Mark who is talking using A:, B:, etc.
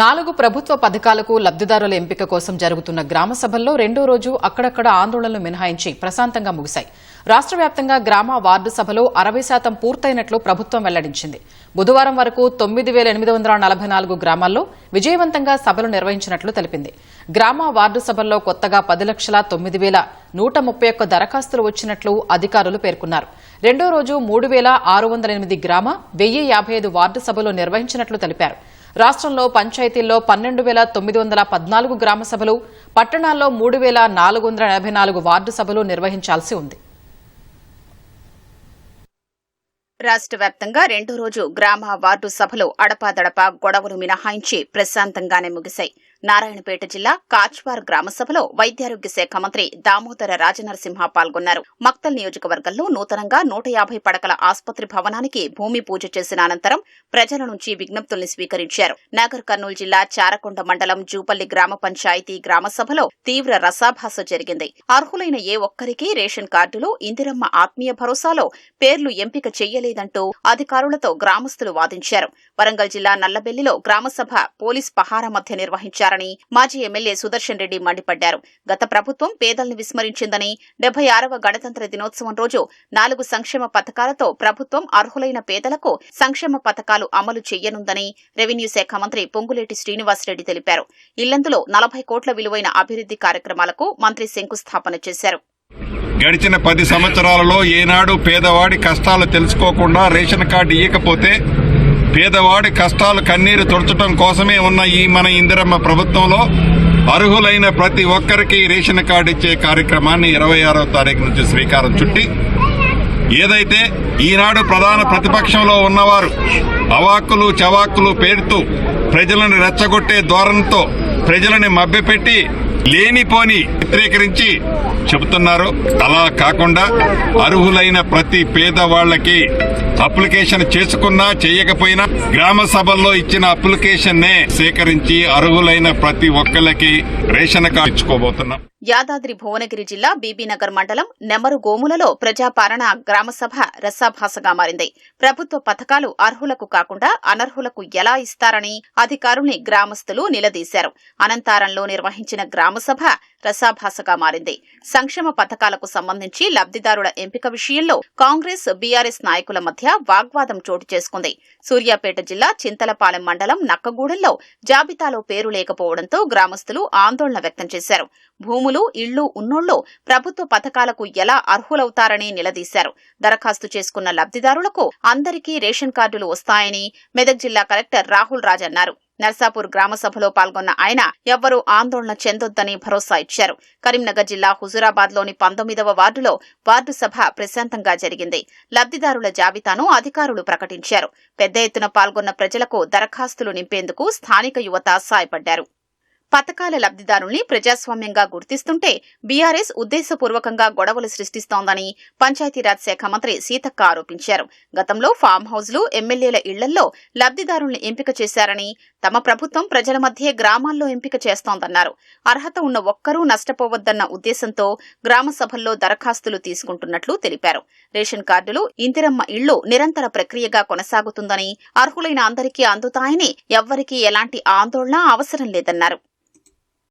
A: నాలుగు ప్రభుత్వ పథకాలకు లబ్దిదారుల ఎంపిక కోసం జరుగుతున్న గ్రామ సభల్లో రెండో రోజు అక్కడక్కడ ఆందోళనలు మినహాయించి ప్రశాంతంగా ముగిశాయి. రాష్ట్ర వ్యాప్తంగా గ్రామ వార్డు సభలు అరవై శాతం పూర్తయినట్లు ప్రభుత్వం వెల్లడించింది. బుధవారం వరకు తొమ్మిది వేల ఎనిమిది వందల నలభై నాలుగు గ్రామాల్లో విజయవంతంగా సభలు నిర్వహించినట్లు తెలిపింది. గ్రామ వార్డు సభల్లో కొత్తగా పది లక్షల తొమ్మిది వేల నూట ముప్పై ఒక్క దరఖాస్తులు వచ్చినట్లు అధికారులు పేర్కొన్నారు. రెండో రోజు మూడు వేల ఆరు వందల ఎనిమిది గ్రామ వెయ్యి యాభై ఐదు వార్డు సభలు నిర్వహించినట్లు తెలిపారు. రాష్ట్రంలో పంచాయతీల్లో పన్నెండు వేల తొమ్మిది వందల పద్నాలుగు గ్రామ సభలు పట్టణాల్లో మూడు వేల నాలుగు వందల ఎనభై నాలుగు వార్డు సభలు నిర్వహించాల్సి ఉంది.
B: రాష్ట్ర వ్యాప్తంగా రెండో రోజు గ్రామ వార్డు సభలు అడపాదడపా గొడవలు మినహాయించి ప్రశాంతంగానే ముగిశాయి. నారాయణపేట జిల్లా కాచ్వార్ గ్రామ సభలో వైద్యారోగ్య శాఖ మంత్రి దామోదర రాజనరసింహ పాల్గొన్నారు. మక్తల్ నియోజకవర్గంలో నూతనంగా నూట యాభై పడకల ఆసుపత్రి భవనానికి భూమి పూజ చేసిన అనంతరం ప్రజల నుంచి విజ్ఞప్తుల్ని స్వీకరించారు. నాగర్ కర్నూలు జిల్లా చారకొండ మండలం జూపల్లి గ్రామ పంచాయతీ గ్రామ సభలో తీవ్ర రసాభాస జరిగింది. అర్హులైన ఏ ఒక్కరికి రేషన్ కార్డులు ఇందిరమ్మ ఆత్మీయ భరోసాలో పేర్లు ఎంపిక చేయలేదంటూ అధికారులతో గ్రామస్తులు వాదించారు. వరంగల్ జిల్లా నల్లబెల్లిలో గ్రామసభ పోలీస్ పహారా మధ్య నిర్వహించారు. నిర్వహించారని మాజీ ఎమ్మెల్యే సుదర్శన్ రెడ్డి మండిపడ్డారు. గత ప్రభుత్వం పేదల్ని విస్మరించిందని డెబ్బై ఆరవ గణతంత్ర దినోత్సవం రోజు నాలుగు సంక్షేమ పథకాలతో ప్రభుత్వం అర్హులైన పేదలకు సంక్షేమ పథకాలు అమలు చేయనుందని రెవెన్యూ శాఖ మంత్రి పొంగులేటి శ్రీనివాసరెడ్డి తెలిపారు. ఇల్లందులో నలభై కోట్ల విలువైన అభివృద్ది కార్యక్రమాలకు మంత్రి శంకుస్థాపన చేశారు.
C: గడిచిన పది సంవత్సరాలలో ఏనాడు పేదవాడి కష్టాలు తెలుసుకోకుండా రేషన్ కార్డు ఇవ్వకపోతే పేదవాడి కష్టాలు కన్నీరు తుడచటం కోసమే ఉన్న ఈ మన ఇందిరమ్మ ప్రభుత్వంలో అర్హులైన ప్రతి ఒక్కరికి రేషన్ కార్డు ఇచ్చే కార్యక్రమాన్ని ఇరవై ఆరో తారీఖు నుంచి శ్రీకారం చుట్టి ఏదైతే ఈనాడు ప్రధాన ప్రతిపక్షంలో ఉన్నవారు అవాక్కులు చవాక్కులు పేరుతూ ప్రజలను రెచ్చగొట్టే ధోరణితో ప్రజలని మభ్యపెట్టి లేనిపోని చిత్రీకరించి చెబుతున్నారు. అలా కాకుండా అర్హులైన ప్రతి పేదవాళ్ళకి అప్లికేషన్ చేసుకున్నా చేయకపోయినా గ్రామ సభల్లో ఇచ్చిన అప్లికేషన్ నే సేకరించి అర్హులైన ప్రతి ఒక్కరికి రేషన్ కార్డు ఇచ్చుకోబోతున్నాం.
B: యాదాద్రి భువనగిరి జిల్లా బీబీనగర్ మండలం నెమరు గోములలో ప్రజాపాలన గ్రామసభ రసాభాసగా మారింది. ప్రభుత్వ పథకాలు అర్హులకు కాకుండా అనర్హులకు ఎలా ఇస్తారని అధికారుల్ని గ్రామస్తులు నిలదీశారు. అనంతారంలో నిర్వహించిన గ్రామసభ రసాభాసగా మారింది. సంక్షేమ పథకాలకు సంబంధించి లబ్దిదారుల ఎంపిక విషయంలో కాంగ్రెస్ బీఆర్ఎస్ నాయకుల మధ్య వాగ్వాదం చోటు చేసుకుంది. సూర్యాపేట జిల్లా చింతలపాలెం మండలం నక్కగూడెంలో జాబితాలో పేరు లేకపోవడంతో గ్రామస్తులు ఆందోళన వ్యక్తం చేశారు. భూములు ఇళ్ళు ఉన్నోళ్ళు ప్రభుత్వ పథకాలకు ఎలా అర్హులవుతారని నిలదీశారు. దరఖాస్తు చేసుకున్న లబ్దిదారులకు అందరికీ రేషన్ కార్డులు వస్తాయని మెదక్ జిల్లా కలెక్టర్ రాహుల్ రాజ్ అన్నారు. నర్సాపూర్ గ్రామ సభలో పాల్గొన్న ఆయన ఎవ్వరూ ఆందోళన చెందొద్దని భరోసా ఇచ్చారు. కరీంనగర్ జిల్లా హుజురాబాద్లోని పంతొమ్మిదవ వార్డులో వార్డు సభ ప్రశాంతంగా జరిగింది. లబ్దిదారుల జాబితాను అధికారులు ప్రకటించారు. పెద్ద ఎత్తున పాల్గొన్న ప్రజలకు దరఖాస్తులు నింపేందుకు స్థానిక యువత సాయపడ్డారు. పథకాల లబ్దిదారుల్ని ప్రజాస్వామ్యంగా గుర్తిస్తుంటే బీఆర్ఎస్ ఉద్దేశపూర్వకంగా గొడవలు సృష్టిస్తోందని పంచాయతీరాజ్ శాఖ మంత్రి సీతక్క ఆరోపించారు. గతంలో ఫామ్ హౌజ్లు ఎమ్మెల్యేల ఇళ్ళల్లో లబ్దిదారుల్ని ఎంపిక చేశారని తమ ప్రభుత్వం ప్రజల మధ్య గ్రామాల్లో ఎంపిక చేస్తోందన్నారు. అర్హత ఉన్న ఒక్కరూ నష్టపోవద్దన్న ఉద్దేశంతో గ్రామ సభల్లో దరఖాస్తులు తీసుకుంటున్నట్లు తెలిపారు. రేషన్ కార్డులు ఇందిరమ్మ ఇళ్ళు నిరంతర ప్రక్రియగా కొనసాగుతుందని అర్హులైన అందరికీ అందుతాయని ఎవ్వరికీ ఎలాంటి ఆందోళన అవసరం లేదన్నారు.